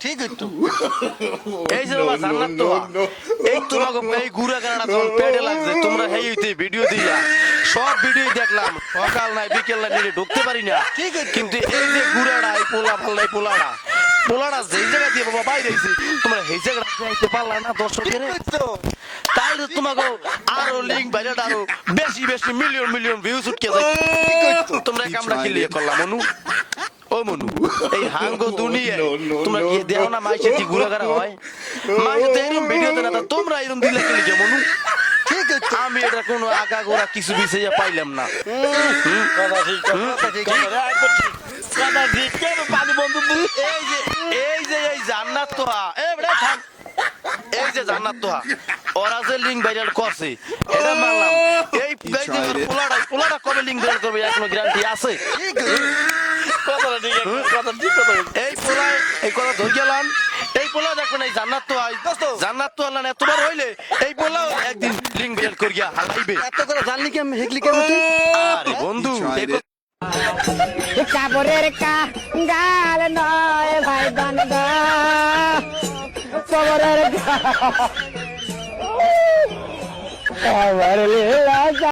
ঠিক তো এই যে বাবা জান্নাত তো এই তোমাকে এই গুড়া কানাডা তখন পেটে লাগছে। তোমরা হেই হইতে ভিডিও দিলা সব ভিডিও দেখলাম। সকাল নাই বিকেল নাই নেটে ঢুকতে পারি না। ঠিক। কিন্তু এই যে গুড়াটা এই পোলা পাল্লা এই পোলাটা। পোলাটা যেই জায়গা দিয়ে বাবা বাইরে হয়েছে তোমরা এই জায়গাটা যাইতে পারলা না দর্শকের তো। তাহলে তোমাকে আরও লিঙ্ক বাইরে আরও বেশি বেশি মিলিয়ন মিলিয়ন ভিউজ উঠকে যায় তোমরা এক আমরা কি লিয়ে করলাম মনু ও মনু এই হাঙ্গো দুনিয়া তোমরা কি দেও না. মাইসে কি গুলাগারা হয়। মাইসে তো এরকম ভিডিও দেয় না তা তোমরা এরকম দিলে কি লিখে মনু। ঠিক তো আমি এটা কোনো আগা গোড়া কিছু বিষয়ে পাইলাম না। কেন এই যে এই যে জান্নাত তোহা। এ বেটা থাক। এই যে জান্নাত তোহা। ওরা যে লিঙ্ক ভাইরাল করছে এটা মানলাম। এই যে. পোলাটা পোলাটা কবে লিঙ্ক ভাইরাল করবে এখনও গ্যারান্টি আছে। কথাটা ঠিক কথা ঠিক কথা এই পোলা এই কথা ধরে গেলাম এই পোলা দেখবেন এই জান্নাত তো আই। জান্নাত তো আল্লাহ এতবার হইলে এই পোলাও একদিন লিঙ্ক ভাইরাল করিয়া হালাইবে এত করে জানলি কেমন হেকলি কেমন তুই? আরে বন্ধু tried এই it. কথা- কাপড়ের কা গাল নয় ভাই বান্ধ কবরের গা। আমার লীলা